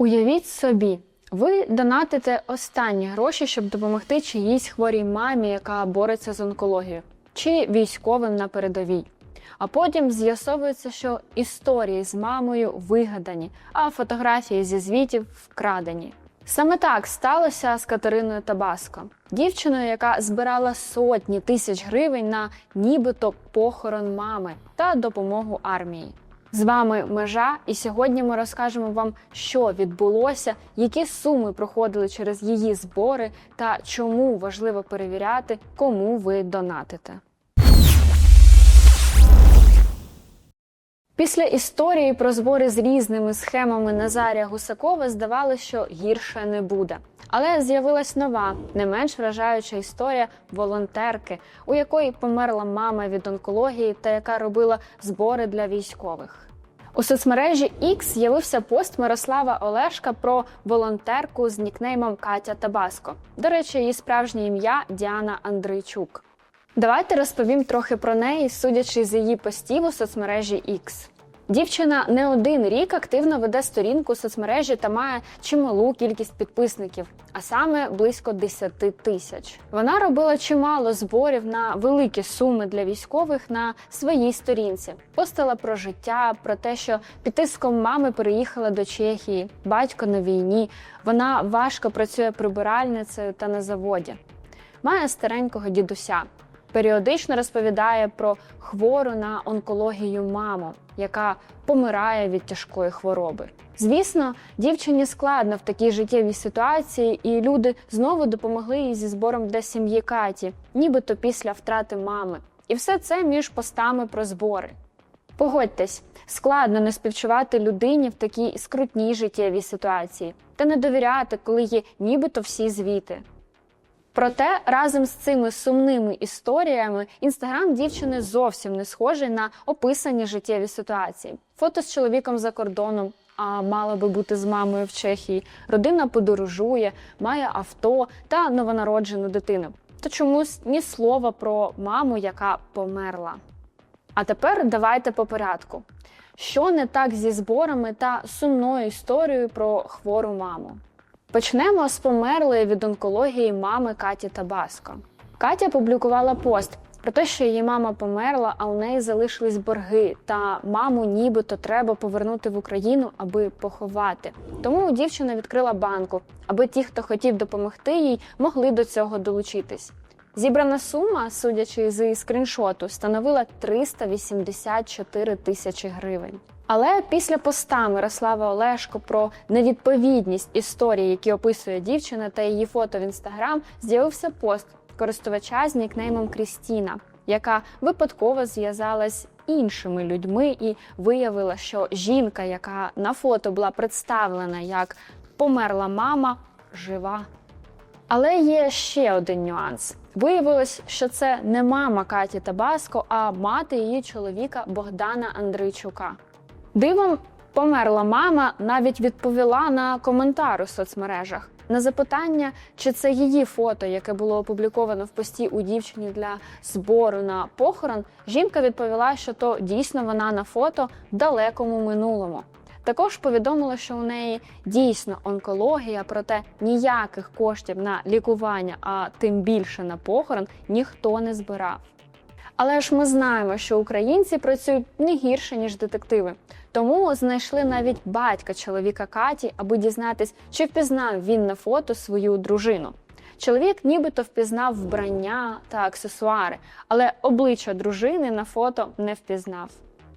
Уявіть собі, ви донатите останні гроші, щоб допомогти чиїсь хворій мамі, яка бореться з онкологією, чи військовим на передовій. А потім з'ясовується, що історії з мамою вигадані, а фотографії зі звітів вкрадені. Саме так сталося з Катериною Табаско, дівчиною, яка збирала сотні тисяч гривень на нібито похорон мами та допомогу армії. З вами межа, і сьогодні ми розкажемо вам, що відбулося, які суми проходили через її збори та чому важливо перевіряти, кому ви донатите. Після історії про збори з різними схемами Назарія Гусакова здавалося, що гірше не буде. Але з'явилась нова, не менш вражаюча історія волонтерки, у якої померла мама від онкології та яка робила збори для військових. У соцмережі X з'явився пост Мирослава Олешка про волонтерку з нікнеймом Катя Табаско. До речі, її справжнє ім'я Діана Андрійчук. Давайте розповім трохи про неї, судячи з її постів у соцмережі X. Дівчина не один рік активно веде сторінку соцмережі та має чималу кількість підписників, а саме близько 10 тисяч. Вона робила чимало зборів на великі суми для військових на своїй сторінці. Постила про життя, про те, що під тиском мами переїхала до Чехії, батько на війні. Вона важко працює прибиральницею та на заводі. Має старенького дідуся. Періодично розповідає про хвору на онкологію маму, яка помирає від тяжкої хвороби. Звісно, дівчині складно в такій життєвій ситуації, і люди знову допомогли їй зі збором для сім'ї Каті, нібито після втрати мами. І все це між постами про збори. Погодьтесь, складно не співчувати людині в такій скрутній життєвій ситуації та не довіряти, коли є нібито всі звіти. Проте разом з цими сумними історіями інстаграм дівчини зовсім не схожий на описані життєві ситуації. Фото з чоловіком за кордоном, а мала би бути з мамою в Чехії. Родина подорожує, має авто та новонароджену дитину. Та чомусь ні слова про маму, яка померла. А тепер давайте по порядку. Що не так зі зборами та сумною історією про хвору маму? Почнемо з померлої від онкології мами Каті Табаско. Катя публікувала пост про те, що її мама померла, а у неї залишились борги, та маму нібито треба повернути в Україну, аби поховати. Тому дівчина відкрила банку, аби ті, хто хотів допомогти їй, могли до цього долучитись. Зібрана сума, судячи з скріншоту, становила 384 тисячі гривень. Але після поста Мирослава Олешко про невідповідність історії, які описує дівчина та її фото в інстаграм, з'явився пост користувача з нікнеймом Крістіна, яка випадково зв'язалась іншими людьми і виявила, що жінка, яка на фото була представлена як померла мама, жива. Але є ще один нюанс. Виявилось, що це не мама Каті Табаско, а мати її чоловіка Богдана Андрійчука. Дивом померла мама, навіть відповіла на коментар у соцмережах. На запитання, чи це її фото, яке було опубліковано в пості у дівчині для збору на похорон, жінка відповіла, що то дійсно вона на фото в далекому минулому. Також повідомила, що у неї дійсно онкологія, проте ніяких коштів на лікування, а тим більше на похорон, ніхто не збирав. Але ж ми знаємо, що українці працюють не гірше ніж детективи. Тому знайшли навіть батька чоловіка Каті, аби дізнатись, чи впізнав він на фото свою дружину. Чоловік нібито впізнав вбрання та аксесуари, але обличчя дружини на фото не впізнав.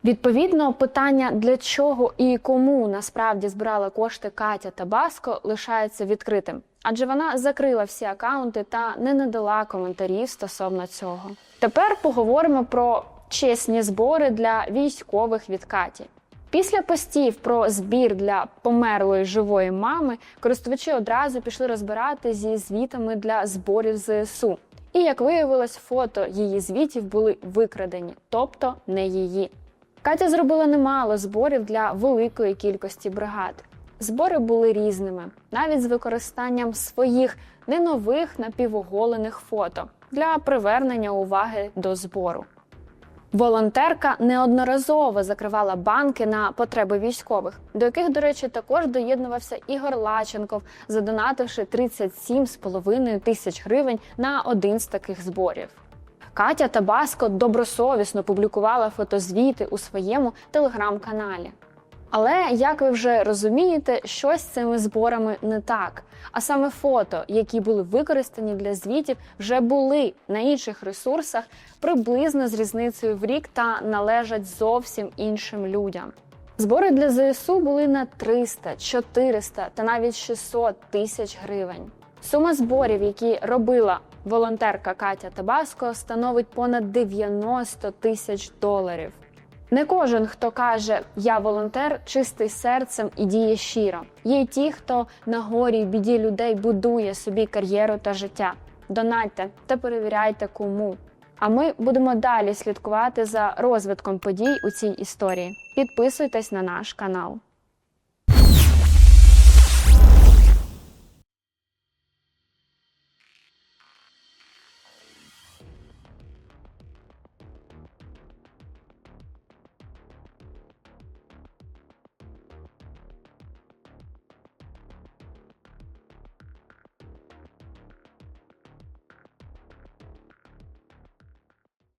Відповідно, питання для чого і кому насправді збирала кошти Катя та Баско лишається відкритим, адже вона закрила всі акаунти та не надала коментарів стосовно цього. Тепер поговоримо про чесні збори для військових від Каті. Після постів про збір для померлої живої мами користувачі одразу пішли розбирати зі звітами для зборів ЗСУ. І як виявилось, фото її звітів були викрадені, тобто не її. Катя зробила немало зборів для великої кількості бригад. Збори були різними, навіть з використанням своїх не нових напівоголених фото для привернення уваги до збору. Волонтерка неодноразово закривала банки на потреби військових, до яких, до речі, також доєднувався Ігор Лаченков, задонативши 37,5 тисяч гривень на один з таких зборів. Катя Табаско добросовісно публікувала фотозвіти у своєму телеграм-каналі. Але як ви вже розумієте, щось з цими зборами не так. А саме фото, які були використані для звітів, вже були на інших ресурсах приблизно з різницею в рік та належать зовсім іншим людям. Збори для ЗСУ були на 300, 400 та навіть 600 тисяч гривень. Сума зборів, які робила волонтерка Катя Табаско, становить понад 90 тисяч доларів. Не кожен, хто каже Я волонтер, чистий серцем і діє щиро. Є й ті, хто на горі й біді людей будує собі кар'єру та життя. Донатьте та перевіряйте, кому. А ми будемо далі слідкувати за розвитком подій у цій історії. Підписуйтесь на наш канал.